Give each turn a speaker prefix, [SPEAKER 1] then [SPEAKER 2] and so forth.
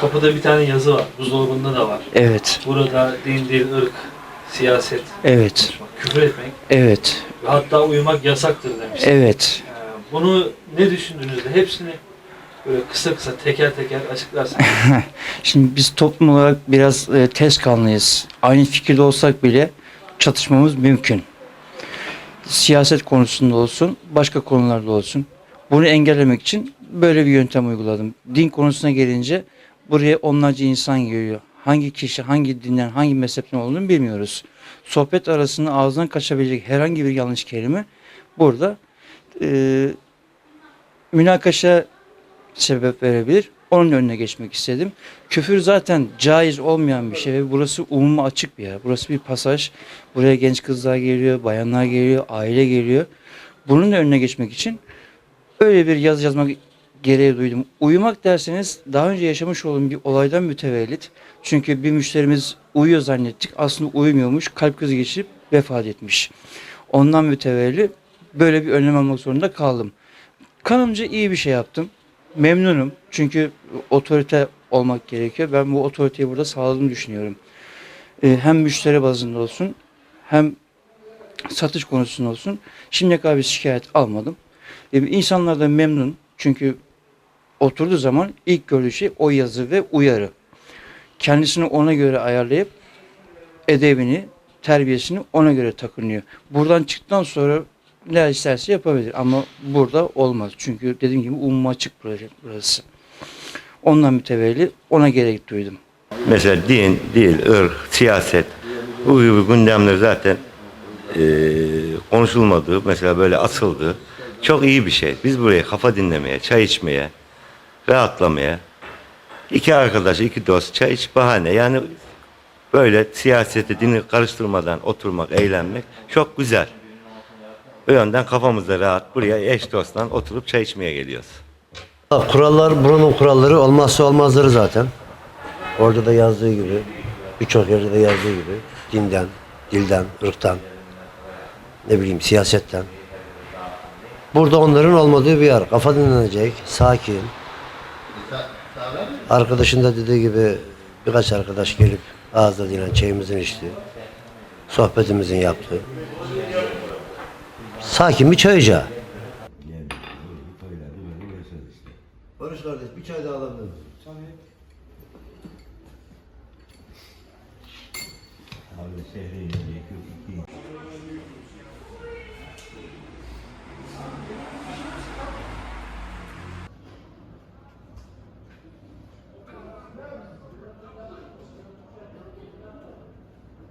[SPEAKER 1] kapıda bir tane yazı var. Buzdolabında da var.
[SPEAKER 2] Evet,
[SPEAKER 1] Burada din, dil, ırk, siyaset,
[SPEAKER 2] evet,
[SPEAKER 1] konuşmak, küfür etmek
[SPEAKER 2] evet,
[SPEAKER 1] ve hatta uyumak yasaktır demiş.
[SPEAKER 2] evet.
[SPEAKER 1] Ee, Bunu ne düşündüğünüzde hepsini böyle kısa kısa teker teker açıklarsanız.
[SPEAKER 2] Şimdi biz toplum olarak biraz e, tez kanlıyız. Aynı fikirde olsak bile çatışmamız mümkün. Siyaset konusunda olsun, başka konularda olsun. Bunu engellemek için böyle bir yöntem uyguladım. Din konusuna gelince buraya onlarca insan geliyor. Hangi kişi, hangi dinden, hangi mezhepten olduğunu bilmiyoruz. Sohbet arasında ağzından kaçabilecek herhangi bir yanlış kelime burada e, münakaşa sebep verebilir. Onun önüne geçmek istedim. Küfür zaten caiz olmayan bir şey ve burası umuma açık bir yer. Burası bir pasaj. Buraya genç kızlar geliyor, bayanlar geliyor, aile geliyor. Bunun önüne geçmek için öyle bir yazı yazmak gereği duydum. Uyumak derseniz daha önce yaşamış olduğum bir olaydan mütevellit. Çünkü bir müşterimiz uyuyor zannettik. Aslında uyumuyormuş. Kalp krizi geçirip vefat etmiş. Ondan mütevelli böyle bir önlem almak zorunda kaldım. Kanımca iyi bir şey yaptım. Memnunum. Çünkü otorite olmak gerekiyor. Ben bu otoriteyi burada sağladığımı düşünüyorum. Ee, hem müşteri bazında olsun hem satış konusunda olsun. Şimdiye kadar bir şikayet almadım. Ee, insanlar da memnun. Çünkü oturduğu zaman ilk gördüğü şey o yazı ve uyarı. Kendisini ona göre ayarlayıp edebini, terbiyesini ona göre takınıyor. Buradan çıktıktan sonra ne isterse yapabilir ama burada olmaz. Çünkü dediğim gibi umuma açık burası-. Ondan mütevelli ona gerek duydum.
[SPEAKER 3] Mesela din, dil, ırk, siyaset bu gibi gündemler zaten eee konuşulmadığı, mesela böyle asıldı. Çok iyi bir şey. Biz buraya kafa dinlemeye, çay içmeye, rahatlamaya, iki arkadaş, iki dost, çay iç bahane. Yani böyle siyaseti, dini karıştırmadan oturmak, eğlenmek çok güzel. O yönden kafamızda rahat buraya eş dostla oturup çay içmeye geliyoruz.
[SPEAKER 4] Kurallar buranın kuralları olmazsa olmazları zaten. Orada da yazdığı gibi, birçok yerde de yazdığı gibi dinden, dilden, ırktan, ne bileyim siyasetten. Burada onların olmadığı bir yer. Kafa dinlenecek, sakin. Arkadaşın da dediği gibi birkaç arkadaş gelip ağızda dinen çayımızın içti. Sohbetimizin yaptığı. Sakin bir çay ocağı. Barış kardeş bir çay daha alabilir misin?